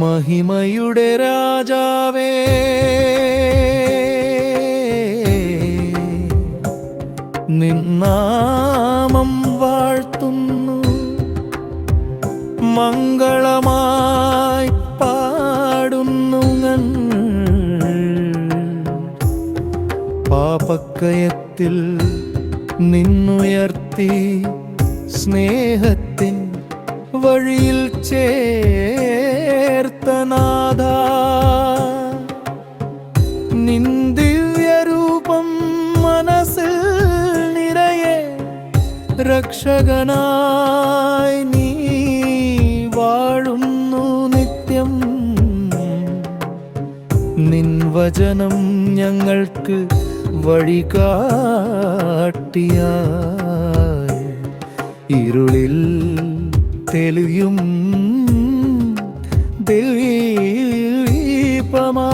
മഹിമയുടെ രാജാവേ നിന്നാമം വാഴ്ത്തുന്നു മംഗളമായി പാടുന്നു. പാപക്കയത്തിൽ നിന്നുയർത്തി സ്നേഹത്തിൻ രക്ഷകനായി നീ വാഴുന്നു നിത്യം. നിൻ വചനം ഞങ്ങൾക്ക് വഴികാട്ടിയായി. ഇരുളിൽ തെളിയും ദീപമാ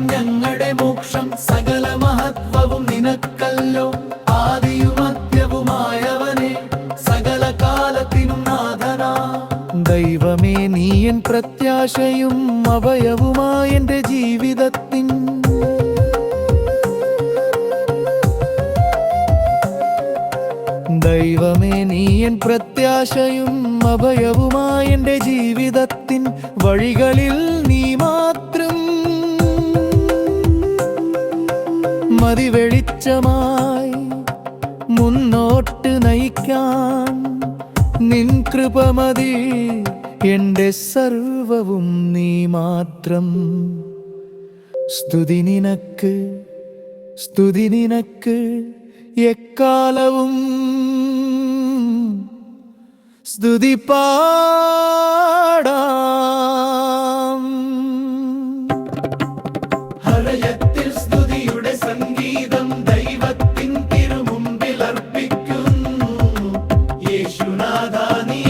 കൃഷിലയാകം ഞങ്ങളുടെ മോക്ഷം സകല മഹത്വവും നിനക്കല്ലോ. ആദിയും മദ്യവുമായവനെ സകല കാലത്തിനും നാഥനാ. ദൈവമേ നീ എൻ പ്രത്യാശയും അഭയവുമായ എന്റെ ജീവിതത്തിൻ ദൈവമേ നീ എൻ പ്രത്യാശയും അഭയവുമായ എന്റെ ജീവിതത്തിൻ വഴികളിൽ നീ മാത്രം മതി വെളിച്ചമായി മുന്നോട്ട് നയിക്കാൻ. നിൻ കൃപമതി എന്റെ സർവവും നീ മാത്രം. സ്തുതി നിനക്ക് സ്തുതി നിനക്ക് എക്കാലവും. പാടാ ধানি